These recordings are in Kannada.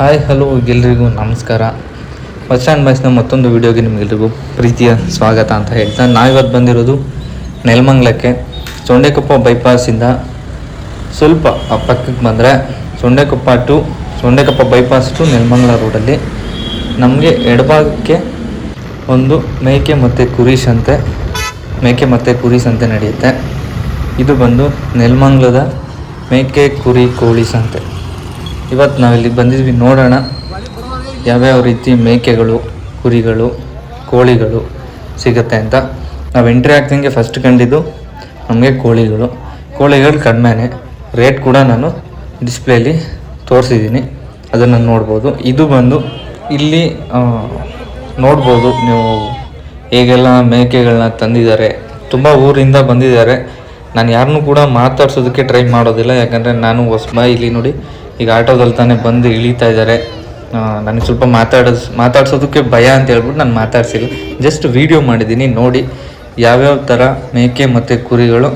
ಹಾಯ್, ಹಲೋ, ಎಲ್ರಿಗೂ ನಮಸ್ಕಾರ. ಬಸ್ ಆ್ಯಂಡ್ ಬಾಯ್ಸ್ನ ಮತ್ತೊಂದು ವಿಡಿಯೋಗೆ ನಿಮಗೆಲ್ರಿಗೂ ಪ್ರೀತಿಯ ಸ್ವಾಗತ ಅಂತ ಹೇಳ್ತಾ ನಾವಿವತ್ತು ಬಂದಿರೋದು ನೆಲಮಂಗ್ಲಕ್ಕೆ. ಸೊಂಡೆಕೊಪ್ಪ ಬೈಪಾಸಿಂದ ಸ್ವಲ್ಪ ಆ ಪಕ್ಕಕ್ಕೆ ಬಂದರೆ Sondekoppa to, Sondekoppa bypass to Nelamangala ರೋಡಲ್ಲಿ ನಮಗೆ ಎಡಭಾಗಕ್ಕೆ ಒಂದು ಮೇಕೆ ಮತ್ತು ಕುರಿ ಅಂತೆ, ಮೇಕೆ ಮತ್ತು ಕುರಿ ಸಂತೆ ನಡೆಯುತ್ತೆ. ಇದು ಬಂದು ನೆಲಮಂಗ್ಲದ ಮೇಕೆ ಕುರಿ ಕೋಳಿ ಸಂತೆ ಇವತ್ತು ನಾವಿಲ್ಲಿ ಬಂದಿದ್ವಿ ನೋಡೋಣ. ಯಾವ್ಯಾವ ರೀತಿ ಮೇಕೆಗಳು, ಕುರಿಗಳು, ಕೋಳಿಗಳು ಸಿಗುತ್ತೆ ಅಂತ. ನಾವು ಎಂಟ್ರಿ ಆಗ್ತಿಂಗೆ ಫಸ್ಟ್ ಕಂಡಿದ್ದು ನಮಗೆ ಕೋಳಿಗಳು. ಕೋಳಿಗಳು ಕಡಿಮೆನೆ ರೇಟ್ ಕೂಡ ನಾನು ಡಿಸ್ಪ್ಲೇಲಿ ತೋರಿಸಿದ್ದೀನಿ. ಅದನ್ನು ನೋಡ್ಬೋದು. ಇದು ಬಂದು ಇಲ್ಲಿ ನೋಡ್ಬೋದು ನೀವು ಹೇಗೆಲ್ಲ ಮೇಕೆಗಳನ್ನ ತಂದಿದ್ದಾರೆ. ತುಂಬ ಊರಿಂದ ಬಂದಿದ್ದಾರೆ. ನಾನು ಯಾರನ್ನೂ ಕೂಡ ಮಾತಾಡ್ಸೋದಕ್ಕೆ ಟ್ರೈ ಮಾಡೋದಿಲ್ಲ. ಯಾಕಂದರೆ ನಾನು ಹೊಸಬ ಇಲ್ಲಿ ನೋಡಿ ಈಗ ಆಟೋದಲ್ಲಿ ತಾನೇ ಬಂದು ಇಳಿತಾ ಇದ್ದಾರೆ. ನನಗೆ ಸ್ವಲ್ಪ ಮಾತಾಡೋದು ಮಾತಾಡ್ಸೋದಕ್ಕೆ ಭಯ ಅಂತ ಹೇಳ್ಬಿಟ್ಟು ನಾನು ಮಾತಾಡ್ಸಿಲ್ಲ. ಜಸ್ಟ್ ವಿಡಿಯೋ ಮಾಡಿದ್ದೀನಿ, ನೋಡಿ ಯಾವ್ಯಾವ ಥರ ಮೇಕೆ ಮತ್ತು ಕುರಿಗಳು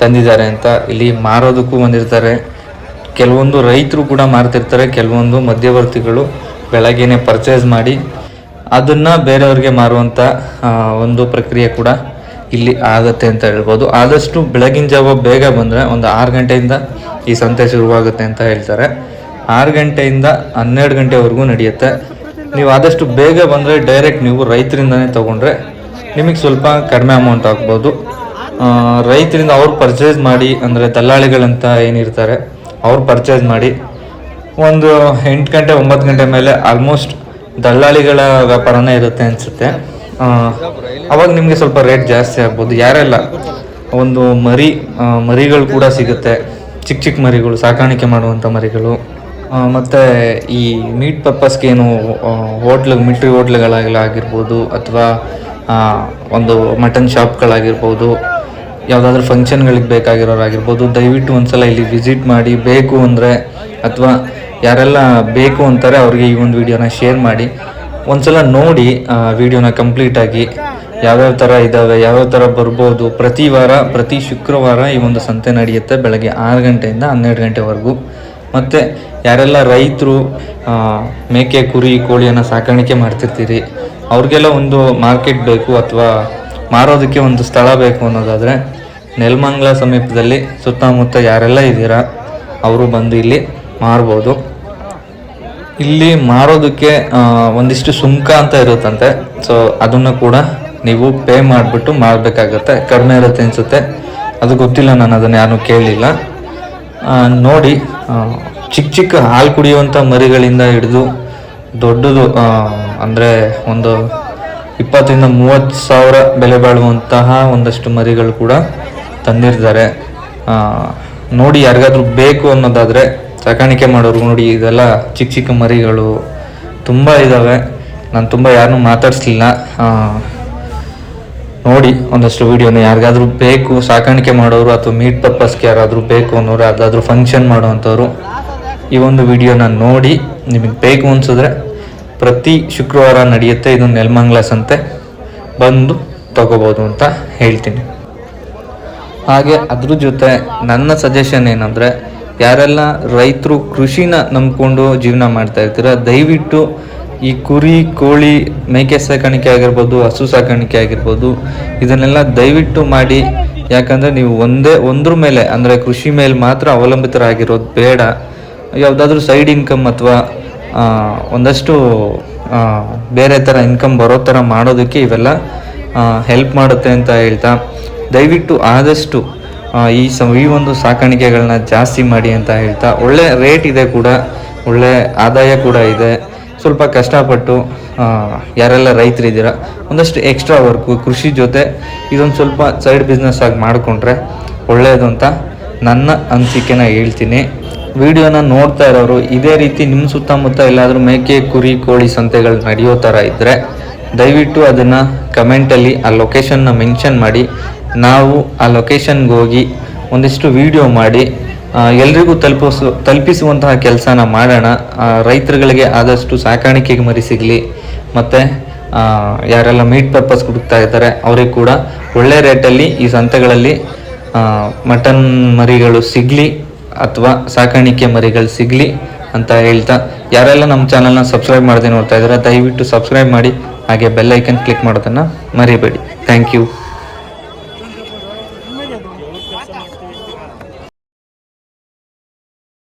ತಂದಿದ್ದಾರೆ ಅಂತ. ಇಲ್ಲಿ ಮಾರೋದಕ್ಕೂ ಬಂದಿರ್ತಾರೆ. ಕೆಲವೊಂದು ರೈತರು ಕೂಡ ಮಾರ್ತಿರ್ತಾರೆ, ಕೆಲವೊಂದು ಮಧ್ಯವರ್ತಿಗಳು ಬೆಳಗ್ಗೆನೆ ಪರ್ಚೇಸ್ ಮಾಡಿ ಅದನ್ನು ಬೇರೆಯವ್ರಿಗೆ ಮಾರುವಂಥ ಒಂದು ಪ್ರಕ್ರಿಯೆ ಕೂಡ ಇಲ್ಲಿ ಆಗುತ್ತೆ ಅಂತ ಹೇಳ್ಬೋದು. ಆದಷ್ಟು ಬೆಳಗಿನ ಜಾವ ಬೇಗ ಬಂದರೆ ಒಂದು ಆರು ಗಂಟೆಯಿಂದ ಈ ಸಂತೆ ಶುರುವಾಗುತ್ತೆ ಅಂತ ಹೇಳ್ತಾರೆ. ಆರು ಗಂಟೆಯಿಂದ ಹನ್ನೆರಡು ಗಂಟೆವರೆಗೂ ನಡೆಯುತ್ತೆ. ನೀವು ಆದಷ್ಟು ಬೇಗ ಬಂದರೆ ಡೈರೆಕ್ಟ್ ನೀವು ರೈತರಿಂದನೇ ತೊಗೊಂಡ್ರೆ ನಿಮಗೆ ಸ್ವಲ್ಪ ಕಡಿಮೆ ಅಮೌಂಟ್ ಆಗ್ಬೋದು. ರೈತರಿಂದ ಅವ್ರು ಪರ್ಚೇಸ್ ಮಾಡಿ, ಅಂದರೆ ದಲ್ಲಾಳಿಗಳಂತ ಏನಿರ್ತಾರೆ, ಅವ್ರು ಪರ್ಚೇಸ್ ಮಾಡಿ ಒಂದು ಎಂಟು ಗಂಟೆ, ಒಂಬತ್ತು ಗಂಟೆ ಮೇಲೆ ಆಲ್ಮೋಸ್ಟ್ ದಲ್ಲಾಳಿಗಳ ವ್ಯಾಪಾರನೇ ಇರುತ್ತೆ ಅನಿಸುತ್ತೆ. ಅವಾಗ ನಿಮಗೆ ಸ್ವಲ್ಪ ರೇಟ್ ಜಾಸ್ತಿ ಆಗ್ಬೋದು. ಯಾರೆಲ್ಲ ಒಂದು ಮರಿ ಮರಿಗಳು ಕೂಡ ಸಿಗುತ್ತೆ. ಚಿಕ್ಕ ಚಿಕ್ಕ ಮರಿಗಳು, ಸಾಕಾಣಿಕೆ ಮಾಡುವಂಥ ಮರಿಗಳು ಮತ್ತು ಈ ಮೀಟ್ ಪರ್ಪಸ್ಗೆ ಏನು ಹೋಟ್ಲ್ ಮಿಲ್ಟ್ರಿ ಆಗಿರ್ಬೋದು ಅಥವಾ ಒಂದು ಮಟನ್ ಶಾಪ್ಗಳಾಗಿರ್ಬೋದು ಯಾವುದಾದ್ರೂ ಫಂಕ್ಷನ್ಗಳಿಗೆ ಬೇಕಾಗಿರೋರಾಗಿರ್ಬೋದು, ದಯವಿಟ್ಟು ಒಂದ್ಸಲ ಇಲ್ಲಿ ವಿಸಿಟ್ ಮಾಡಿ, ಬೇಕು ಅಂದರೆ, ಅಥವಾ ಯಾರೆಲ್ಲ ಬೇಕು ಅಂತಾರೆ ಅವ್ರಿಗೆ ಈ ಒಂದು ವಿಡಿಯೋನ ಶೇರ್ ಮಾಡಿ, ಒಂದ್ಸಲ ನೋಡಿ ವಿಡಿಯೋನ ಕಂಪ್ಲೀಟಾಗಿ ಯಾವ್ಯಾವ ಥರ ಇದ್ದಾವೆ ಯಾವ್ಯಾವ ಥರ ಬರ್ಬೋದು, ಪ್ರತಿ ವಾರ, ಪ್ರತಿ ಶುಕ್ರವಾರ ಈ ಒಂದು ಸಂತೆ ನಡೆಯುತ್ತೆ ಬೆಳಗ್ಗೆ ಆರು ಗಂಟೆಯಿಂದ ಹನ್ನೆರಡು ಗಂಟೆವರೆಗೂ. ಮತ್ತು ಯಾರೆಲ್ಲ ರೈತರು ಮೇಕೆ, ಕುರಿ, ಕೋಳಿಯನ್ನು ಸಾಕಾಣಿಕೆ ಮಾಡ್ತಿರ್ತೀರಿ, ಅವ್ರಿಗೆಲ್ಲ ಒಂದು ಮಾರ್ಕೆಟ್ ಬೇಕು ಅಥವಾ ಮಾರೋದಕ್ಕೆ ಒಂದು ಸ್ಥಳ ಬೇಕು ಅನ್ನೋದಾದರೆ ನೆಲ್ಮಂಗ್ಲ ಸಮೀಪದಲ್ಲಿ ಸುತ್ತಮುತ್ತ ಯಾರೆಲ್ಲ ಇದ್ದೀರಾ, ಅವರು ಬಂದು ಇಲ್ಲಿ ಮಾರ್ಬೋದು. ಇಲ್ಲಿ ಮಾರೋದಕ್ಕೆ ಒಂದಿಷ್ಟು ಸುಂಕ ಅಂತ ಇರುತ್ತಂತೆ, ಸೊ ಅದನ್ನು ಕೂಡ ನೀವು ಪೇ ಮಾಡಿಬಿಟ್ಟು ಮಾಡಬೇಕಾಗತ್ತೆ ಕಡಿಮೆ ಇರುತ್ತೆ ಅನಿಸುತ್ತೆ. ಅದು ಗೊತ್ತಿಲ್ಲ, ನಾನು ಅದನ್ನು ಯಾರೂ ಕೇಳಲಿಲ್ಲ ನೋಡಿ ಚಿಕ್ಕ ಚಿಕ್ಕ ಹಾಲು ಕುಡಿಯುವಂಥ ಮರಿಗಳಿಂದ ಹಿಡಿದು ದೊಡ್ಡದು ಅಂದರೆ ಒಂದು ಇಪ್ಪತ್ತರಿಂದ ಮೂವತ್ತು ಸಾವಿರ ಬೆಲೆ ಬಾಳುವಂತಹ ಒಂದಷ್ಟು ಮರಿಗಳು ಕೂಡ ತಂದಿರ್ತಾರೆ. ನೋಡಿ, ಯಾರಿಗಾದ್ರೂ ಬೇಕು ಅನ್ನೋದಾದರೆ ಸಾಕಾಣಿಕೆ ಮಾಡೋರು ನೋಡಿ, ಇದೆಲ್ಲ ಚಿಕ್ಕ ಚಿಕ್ಕ ಮರಿಗಳು ತುಂಬ ಇದ್ದಾವೆ ನಾನು ತುಂಬ ಯಾರನ್ನೂ ಮಾತಾಡಿಸ್ಲಿಲ್ಲ. ನೋಡಿ ಒಂದಷ್ಟು ವಿಡಿಯೋನ ಯಾರಿಗಾದ್ರೂ ಬೇಕು, ಸಾಕಾಣಿಕೆ ಮಾಡೋರು ಅಥವಾ ಮೀಟ್ ಪರ್ಪಸ್ಗೆ ಯಾರಾದರೂ ಬೇಕು ಅನ್ನೋರು ಯಾವುದಾದ್ರೂ ಫಂಕ್ಷನ್ ಮಾಡೋವಂಥವ್ರು, ಈ ಒಂದು ವಿಡಿಯೋನ ನೋಡಿ, ನಿಮಗೆ ಬೇಕು ಅನ್ಸಿದ್ರೆ ಪ್ರತಿ ಶುಕ್ರವಾರ ನಡೆಯುತ್ತೆ ಇದು ನೆಲ್ಮಂಗ್ಲಾಸ್ ಸಂತೆ. ಬಂದು ತಗೋಬೋದು ಅಂತ ಹೇಳ್ತೀನಿ. ಹಾಗೆ ಅದ್ರ ಜೊತೆ ನನ್ನ ಸಜೆಷನ್ ಏನಂದರೆ, ಯಾರೆಲ್ಲ ರೈತರು ಕೃಷಿನ ನಂಬಿಕೊಂಡು ಜೀವನ ಮಾಡ್ತಾ ಇರ್ತೀರ, ದಯವಿಟ್ಟು ಈ ಕುರಿ, ಕೋಳಿ ಮೇಕೆ ಸಾಕಾಣಿಕೆ ಆಗಿರ್ಬೋದು, ಹಸು ಸಾಕಾಣಿಕೆ ಆಗಿರ್ಬೋದು, ಇದನ್ನೆಲ್ಲ ದಯವಿಟ್ಟು ಮಾಡಿ. ಯಾಕಂದರೆ ನೀವು ಒಂದೇ, ಒಂದ್ರ ಮೇಲೆ, ಅಂದರೆ ಕೃಷಿ ಮೇಲೆ ಮಾತ್ರ ಅವಲಂಬಿತರಾಗಿರೋದು ಬೇಡ. ಯಾವುದಾದ್ರೂ ಸೈಡ್ ಇನ್ಕಮ್ ಅಥವಾ ಒಂದಷ್ಟು ಬೇರೆ ಥರ ಇನ್ಕಮ್ ಬರೋ ಥರ ಮಾಡೋದಕ್ಕೆ ಇವೆಲ್ಲ ಹೆಲ್ಪ್ ಮಾಡುತ್ತೆ ಅಂತ ಹೇಳ್ತಾ. ದಯವಿಟ್ಟು ಆದಷ್ಟು ಈ ಸ, ಈ ಒಂದು ಸಾಕಾಣಿಕೆಗಳನ್ನ ಜಾಸ್ತಿ ಮಾಡಿ ಅಂತ ಹೇಳ್ತಾ. ಒಳ್ಳೆ ರೇಟ್ ಇದೆ ಕೂಡ, ಒಳ್ಳೆ ಆದಾಯ ಕೂಡ ಇದೆ. ಸ್ವಲ್ಪ ಕಷ್ಟಪಟ್ಟು ಯಾರೆಲ್ಲ ರೈತರು ಇದ್ದೀರ ಒಂದಷ್ಟು ಎಕ್ಸ್ಟ್ರಾ ವರ್ಕು ಕೃಷಿ ಜೊತೆ ಇದೊಂದು ಸ್ವಲ್ಪ ಸೈಡ್ ಬಿಸ್ನೆಸ್ ಆಗಿ ಮಾಡಿಕೊಂಡ್ರೆ ಒಳ್ಳೆಯದು ಅಂತ ನನ್ನ ಅನಿಸಿಕೆನ ಹೇಳ್ತೀನಿ. ವಿಡಿಯೋನ ನೋಡ್ತಾ ಇರೋರು, ಇದೇ ರೀತಿ ನಿಮ್ಮ ಸುತ್ತಮುತ್ತ ಎಲ್ಲಾದರೂ ಮೇಕೆ, ಕುರಿ, ಕೋಳಿ ಸಂತೆಗಳು ನಡೆಯೋ ಥರ ಇದ್ದರೆ ದಯವಿಟ್ಟು ಅದನ್ನು ಕಮೆಂಟಲ್ಲಿ ಆ ಲೊಕೇಶನ್ನ ಮೆನ್ಷನ್ ಮಾಡಿ. ನಾವು ಆ ಲೊಕೇಶನ್ಗೆ ಹೋಗಿ ಒಂದಿಷ್ಟು ವಿಡಿಯೋ ಮಾಡಿ ಎಲ್ರಿಗೂ ತಲುಪಿಸ, ತಲುಪಿಸುವಂತಹ ಕೆಲಸನ ಮಾಡೋಣ. ರೈತರುಗಳಿಗೆ ಆದಷ್ಟು ಸಾಕಾಣಿಕೆಗೆ ಮರಿ ಸಿಗಲಿ. ಮತ್ತು ಯಾರೆಲ್ಲ ಮೀಟ್ ಪರ್ಪಸ್ ಹುಡುಕ್ತಾ ಇದ್ದಾರೆ, ಅವ್ರಿಗೆ ಕೂಡ ಒಳ್ಳೆ ರೇಟಲ್ಲಿ ಈ ಸಂತೆಗಳಲ್ಲಿ ಮಟನ್ ಮರಿಗಳು ಸಿಗಲಿ ಅಥವಾ ಸಾಕಾಣಿಕೆ ಮರಿಗಳು ಸಿಗಲಿ ಅಂತ ಹೇಳ್ತಾ. ಯಾರೆಲ್ಲ ನಮ್ಮ ಚಾನಲ್ನ ಸಬ್ಸ್ಕ್ರೈಬ್ ಮಾಡದೆ ನೋಡ್ತಾ ಇದ್ದಾರೆ, ದಯವಿಟ್ಟು ಸಬ್ಸ್ಕ್ರೈಬ್ ಮಾಡಿ. ಹಾಗೆ ಬೆಲ್ ಐಕನ್ ಕ್ಲಿಕ್ ಮಾಡೋದನ್ನು ಮರಿಬೇಡಿ. Thank you